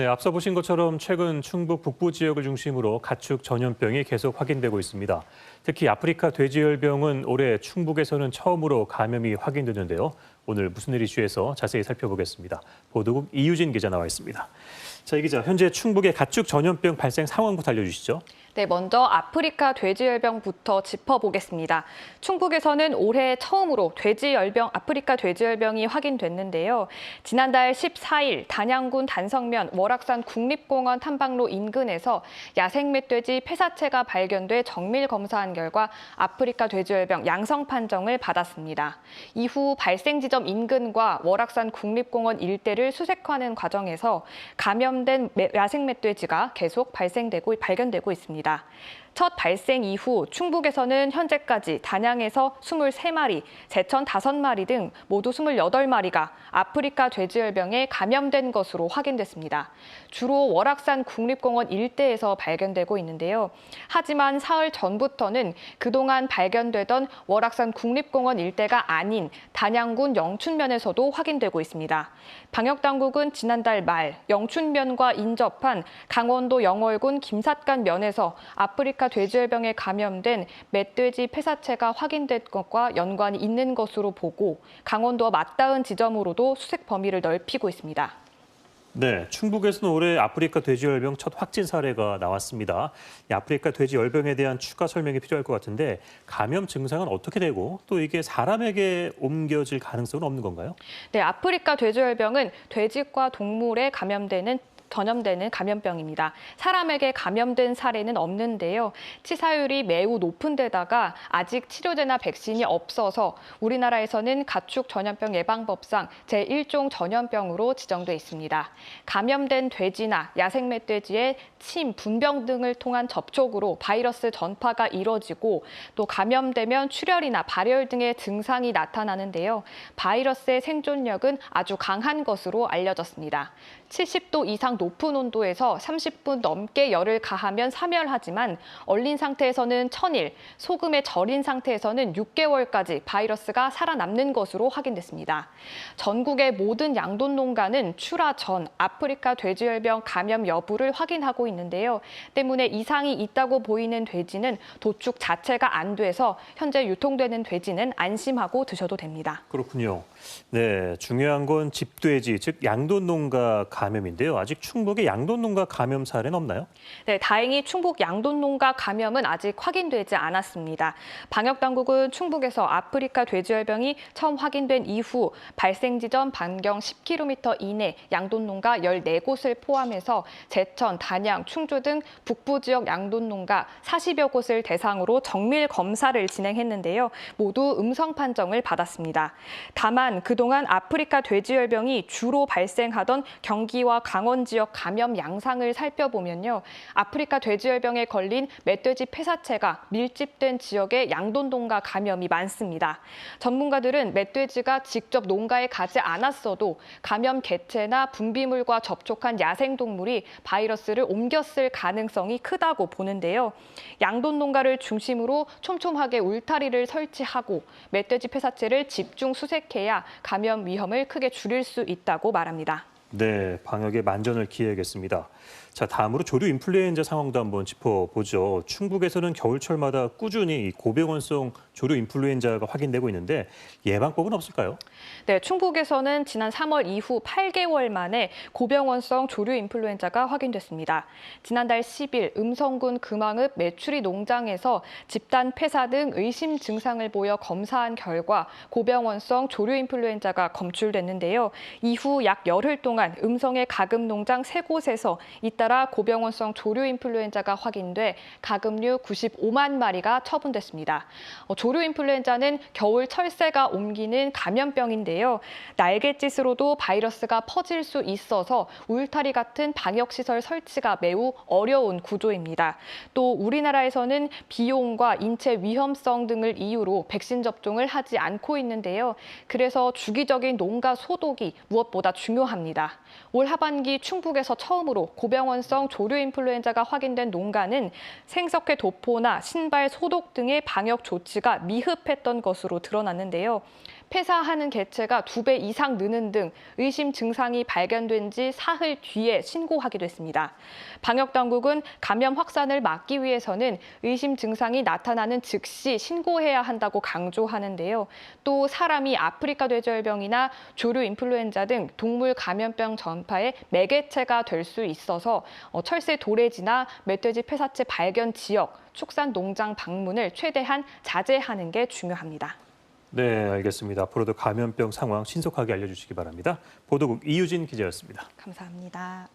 네, 앞서 보신 것처럼 최근 충북 북부 지역을 중심으로 가축 전염병이 계속 확인되고 있습니다. 특히 아프리카 돼지열병은 올해 충북에서는 처음으로 감염이 확인되는데요. 오늘 무슨 일 이슈에서 자세히 살펴보겠습니다. 보도국 이유진 기자 나와 있습니다. 자, 이 기자, 현재 충북의 가축 전염병 발생 상황부터 알려주시죠. 네, 먼저 아프리카 돼지열병부터 짚어보겠습니다. 충북에서는 올해 처음으로 돼지열병, 아프리카 돼지열병이 확인됐는데요. 지난달 14일 단양군 단성면 월악산 국립공원 탐방로 인근에서 야생 멧돼지 폐사체가 발견돼 정밀 검사한 결과 아프리카 돼지열병 양성 판정을 받았습니다. 이후 발생 지점 인근과 월악산 국립공원 일대를 수색하는 과정에서 감염된 야생 멧돼지가 계속 발생되고 발견되고 있습니다. 있다. 첫 발생 이후 충북에서는 현재까지 단양에서 23마리, 제천 5마리 등 모두 28마리가 아프리카 돼지열병에 감염된 것으로 확인됐습니다. 주로 월악산 국립공원 일대에서 발견되고 있는데요. 하지만 사흘 전부터는 그동안 발견되던 월악산 국립공원 일대가 아닌 단양군 영춘면에서도 확인되고 있습니다. 방역당국은 지난달 말 영춘면과 인접한 강원도 영월군 김삿간 면에서 아프리카 돼지열병에 감염된 멧돼지 폐사체가 확인된 것과 연관이 있는 것으로 보고 강원도와 맞닿은 지점으로도 수색 범위를 넓히고 있습니다. 네, 충북에서는 올해 아프리카 돼지열병 첫 확진 사례가 나왔습니다. 이 아프리카 돼지열병에 대한 추가 설명이 필요할 것 같은데 감염 증상은 어떻게 되고 또 이게 사람에게 옮겨질 가능성은 없는 건가요? 네, 아프리카 돼지열병은 돼지과 동물에 감염되는 전염되는 감염병입니다. 사람에게 감염된 사례는 없는데요. 치사율이 매우 높은 데다가 아직 치료제나 백신이 없어서 우리나라에서는 가축 전염병 예방법상 제1종 전염병으로 지정돼 있습니다. 감염된 돼지나 야생 멧돼지의 침, 분병 등을 통한 접촉으로 바이러스 전파가 이뤄지고 또 감염되면 출혈이나 발열 등의 증상이 나타나는데요. 바이러스의 생존력은 아주 강한 것으로 알려졌습니다. 70도 이상 높은 온도에서 30분 넘게 열을 가하면 사멸하지만 얼린 상태에서는 천일, 소금에 절인 상태에서는 6개월까지 바이러스가 살아남는 것으로 확인됐습니다. 전국의 모든 양돈 농가는 출하 전 아프리카 돼지열병 감염 여부를 확인하고 있는데요. 때문에 이상이 있다고 보이는 돼지는 도축 자체가 안 돼서 현재 유통되는 돼지는 안심하고 드셔도 됩니다. 그렇군요. 네, 중요한 건 집돼지, 즉 양돈 농가 감염인데요. 아직 충북에 양돈 농가 감염 사례는 없나요? 네, 다행히 충북 양돈 농가 감염은 아직 확인되지 않았습니다. 방역 당국은 충북에서 아프리카 돼지열병이 처음 확인된 이후 발생 지점 반경 10km 이내 양돈 농가 14곳을 포함해서 제천, 단양, 충주 등 북부 지역 양돈 농가 40여 곳을 대상으로 정밀 검사를 진행했는데요. 모두 음성 판정을 받았습니다. 다만 그동안 아프리카 돼지열병이 주로 발생하던 경기와 강원 지역 감염 양상을 살펴보면요. 아프리카 돼지열병에 걸린 멧돼지 폐사체가 밀집된 지역의 양돈동가 감염이 많습니다. 전문가들은 멧돼지가 직접 농가에 가지 않았어도 감염 개체나 분비물과 접촉한 야생동물이 바이러스를 옮겼을 가능성이 크다고 보는데요. 양돈 농가를 중심으로 촘촘하게 울타리를 설치하고 멧돼지 폐사체를 집중 수색해야 감염 위험을 크게 줄일 수 있다고 말합니다. 네, 방역에 만전을 기해야겠습니다. 자, 다음으로 조류 인플루엔자 상황도 한번 짚어보죠. 충북에서는 겨울철마다 꾸준히 고병원성 조류 인플루엔자가 확인되고 있는데 예방법은 없을까요? 네, 충북에서는 지난 3월 이후 8개월 만에 고병원성 조류 인플루엔자가 확인됐습니다. 지난달 10일 음성군 금왕읍 메추리 농장에서 집단 폐사 등 의심 증상을 보여 검사한 결과 고병원성 조류 인플루엔자가 검출됐는데요. 이후 약 열흘 동안 음성의 가금 농장 세 곳에서 잇따라 고병원성 조류 인플루엔자가 확인돼 가금류 95만 마리가 처분됐습니다. 어, 조류 인플루엔자는 겨울 철새가 옮기는 감염병인데요. 날갯짓으로도 바이러스가 퍼질 수 있어서 울타리 같은 방역시설 설치가 매우 어려운 구조입니다. 또 우리나라에서는 비용과 인체 위험성 등을 이유로 백신 접종을 하지 않고 있는데요. 그래서 주기적인 농가 소독이 무엇보다 중요합니다. 올 하반기 충북에서 처음으로 고병원성 조류 인플루엔자가 확인된 농가는 생석회 도포나 신발 소독 등의 방역 조치가 미흡했던 것으로 드러났는데요. 폐사하는 개체가 두 배 이상 느는 등 의심 증상이 발견된 지 사흘 뒤에 신고하기도 했습니다. 방역 당국은 감염 확산을 막기 위해서는 의심 증상이 나타나는 즉시 신고해야 한다고 강조하는데요. 또 사람이 아프리카 돼지열병이나 조류 인플루엔자 등 동물 감염병 전파의 매개체가 될 수 있어서 어, 철새 도래지나 멧돼지 폐사체 발견 지역, 축산 농장 방문을 최대한 자제하는 게 중요합니다. 네, 알겠습니다. 앞으로도 감염병 상황 신속하게 알려주시기 바랍니다. 보도국 이유진 기자였습니다. 감사합니다.